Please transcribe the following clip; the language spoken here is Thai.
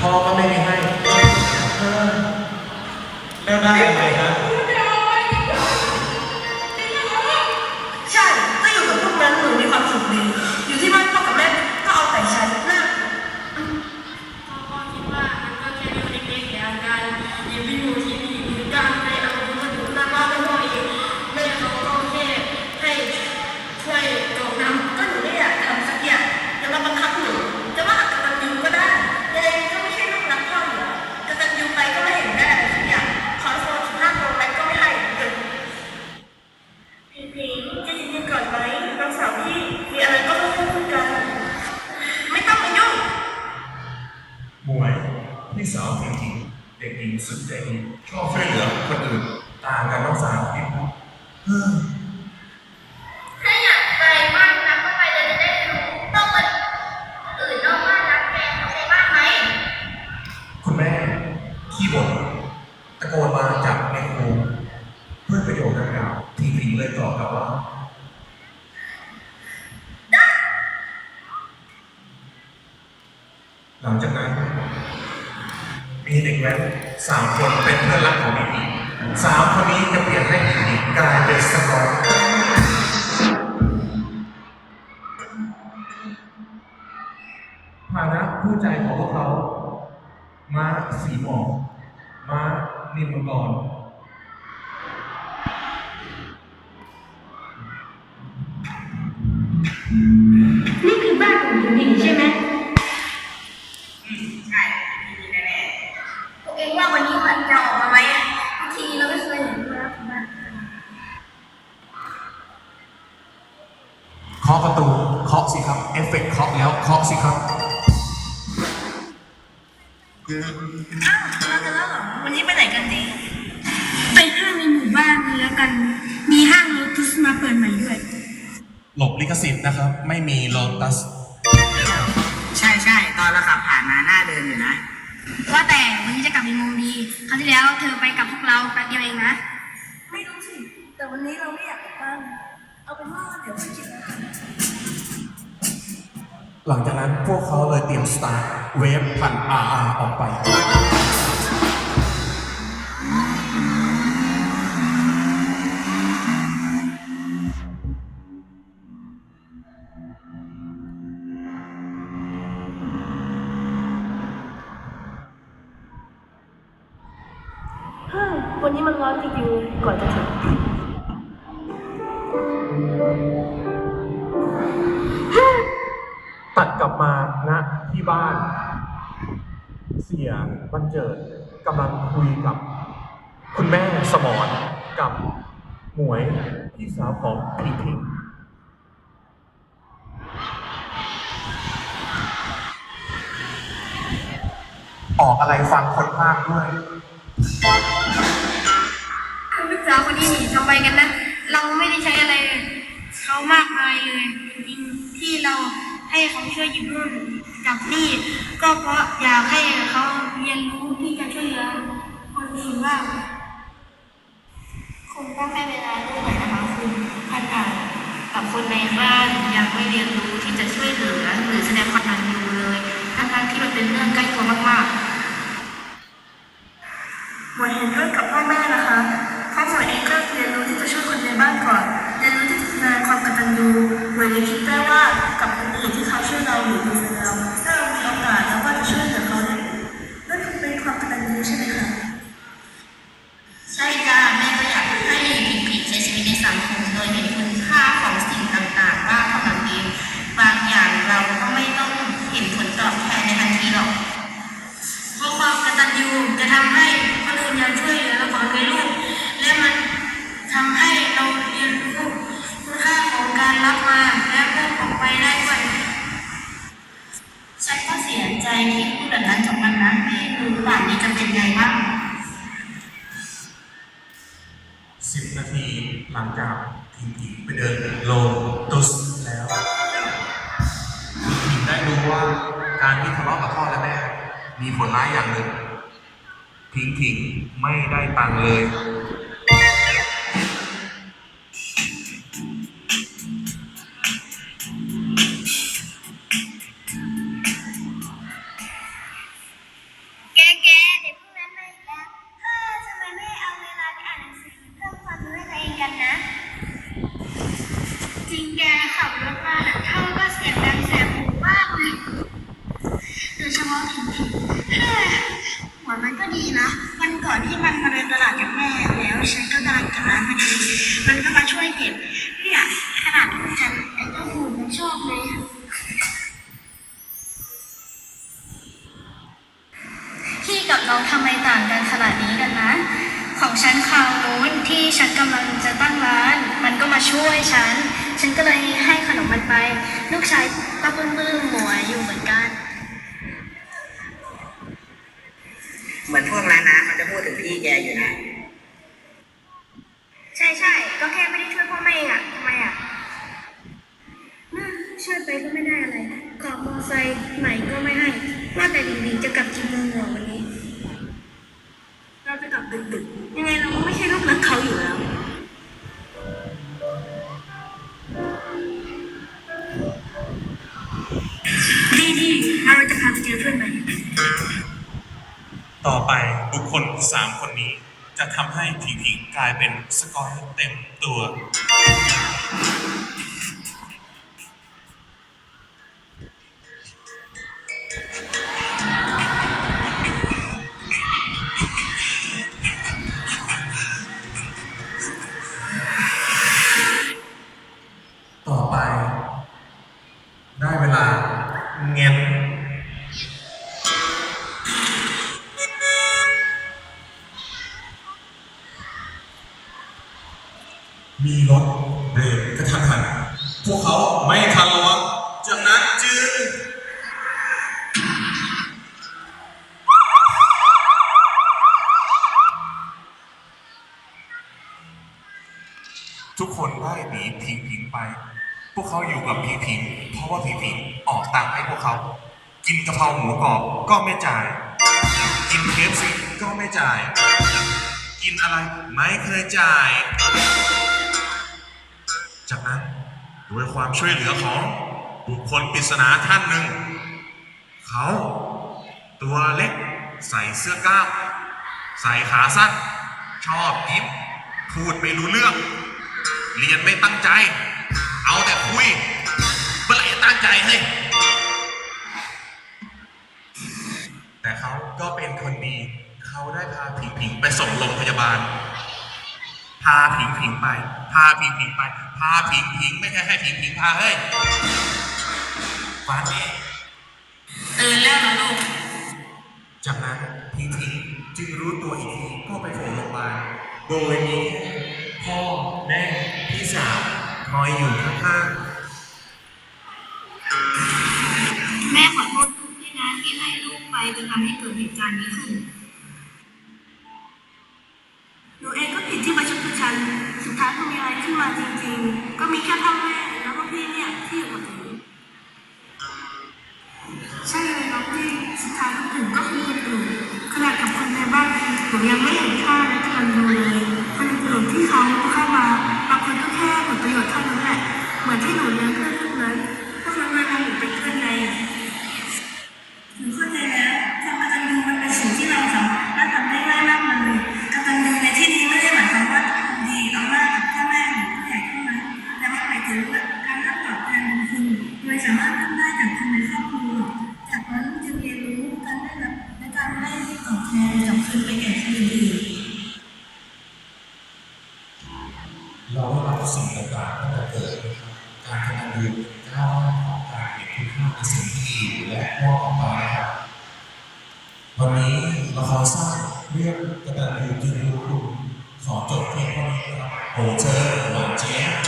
พ่อก็ไม่ได้ให้แล้วได้อะไรฮะ ลังจากนั้น มีเด็กแว้นสามคนเป็นเพื่อนรักของบีบีสามคนนี้จะเปลี่ยนให้บีบีกลายเป็นสกอร์ภานะผู้ใจของพวกเขา ม้าสีหมอกม้านิมมังกร สิครับอ้าวมากันแล้วเหรอวันนี้ไปไหนกันดีไปห้างในหมู่บ้านแล้วกัน มีห้างโลตุสมาเปิดใหม่ด้วย หลบลิขสิทธิ์นะครับ ไม่มีโลตัส ใช่ใช่ตอนเราขับผ่านมาหน้าเดินอยู่นะ ว่าแต่วันนี้จะกลับกี่โมงดีคราวที่แล้วเธอไปกับพวกเราแป๊บเดียวเองนะ ไม่รู้สิ แต่วันนี้เราไม่อยากกลับบ้านเอาเป็นว่าเดี๋ยวไปกินแล้วกัน หลังจากนั้นพวกเขาเลยเตรียมสตาร์เวฟพันอาอาออกไป เฮ้ยวันนี้มันร้อนจริงๆเลยก่อนจะถึง ตัดกลับมาณที่บ้าน เสียบันเจิดกำลังคุยกับ คุณแม่สมรกับหมวยพี่สาวของพิงพิงออกอะไรฟังคนภาคด้วย คุณลูกสาวคนนี้หนีทำไมกันนะ เราไม่ได้ใช้อะไรเขามากมายเลยจริงๆที่เรา ให้เขาช่วยหยิบนู่นจับนี่ ก็เพราะอยากให้เขาเรียนรู้ที่จะช่วยเหลือคนอื่นว่างคุณต้องให้เวลาลูกหน่อยนะคะคุณพันอ่านกับคนในบ้านยังไม่เรียนรู้ที่จะช่วยเหลือหรือแสดงความกตัญญูเลยทั้งๆที่มันเป็นเรื่องใกล้ตัวมากๆ รับมาและพูดออกไปได้ด้วยฉันก็เสียใจที่พูดแบบนั้นกับมันนะไม่รู้ป่านนี้จะเป็นไงบ้างสิบนาทีหลังจากพิงพิงไปเดินโลตุสแล้วพิงได้รู้ว่าการที่ทะเลาะกับพ่อและแม่ มีผลร้ายอย่างหนึ่งพิงพิงไม่ได้ตังเลย นะ วันก่อนที่มันมาเดินตลาดกับแม่แล้วฉันก็กำลังทำร้านพอดีมันก็มาช่วยเก็บเนี่ยขนาดฉันไอ้เจ้าหูมันชอบเลยพี่กับน้องทำไมต่างกันขนาดนี้กันนะ ของฉันคราวนู้นที่ฉันกำลังจะตั้งร้าน มันก็มาช่วยฉัน ฉันก็เลยให้ขนมมันไป ลูกชายก็ปลื้มๆหมวยอยู่เหมือนกัน เหมือนพวกร้านนะเขาจะพูดถึงพี่แกอยู่นะ ใช่ใช่ก็แค่ไม่ได้ช่วยพ่อแม่อะทำไมอะน่าช่วยไปก็ไม่ได้อะไรขอมอไซค์ใหม่ก็ไม่ให้ ว่าแต่ดิงดิงจะกลับกี่โมงเหรอวันนี้ เราจะกลับดึกๆยังไงเราก็ไม่ใช่ลูกรักเขาอยู่แล้ว ดีดีๆเราจะพาไปเจอเพื่อนใหม่ ต่อไปบุคคลสามคนนี้ จะทำให้ผีๆกลายเป็นสกอร์เต็มตัว มีรถเบรกกระทันหัน พวกเขาไม่ทันระวังจากนั้นจึงทุกคนได้หนีผิงผิงไป พวกเขาอยู่กับผิงผิงเพราะว่าผิงผิงออกตังค์ให้พวกเขา กินกะเพราหมูกรอบก็ไม่จ่าย กินเคฟซีก็ไม่จ่าย กินอะไรไม่เคยจ่าย จากนั้นด้วยความช่วยเหลือของบุคคลปริศนาท่านหนึ่ง เขาตัวเล็กใส่เสื้อกล้ามใส่ขาสั้น ชอบยิ้มพูดไม่รู้เรื่อง เรียนไม่ตั้งใจ เอาแต่คุยเมื่อไหร่จะตั้งใจให้ แต่เขาก็เป็นคนดี เขาได้พาผิงผิงไปส่งโรงพยาบาล พาผิงผิงไป พาผิงผิงไป พาผิงผิงไม่ใช่ให้ผิงผิงพาเฮ้ยฟังนี้ตื่นแล้วเหรอลูก จากนั้นผิงผิงจึงรู้ตัวอีกทีก็ไปโผล่โรงพยาบาลโดยมีพ่อแม่พี่สาวคอยอยู่ข้างๆแม่ขอโทษลูกด้วยนะที่ให้ลูกไปจนทำให้เกิดเหตุการณ์นี้ขึ้น หนูยังไม่เห็นค่าและทันดูเลย เรารับสิ่งต่างๆตั้งแต่เกิดนะครับการกตัญญูก้าวของการเห็นคุณค่าในสิ่งที่ดีและมอบออกมาครับวันนี้ละครสั้นเรื่องกระตันยูจึงรู้คุณขอจบเพียงเท่านี้ครับโปรดเชิญหวานเจี๊ยบ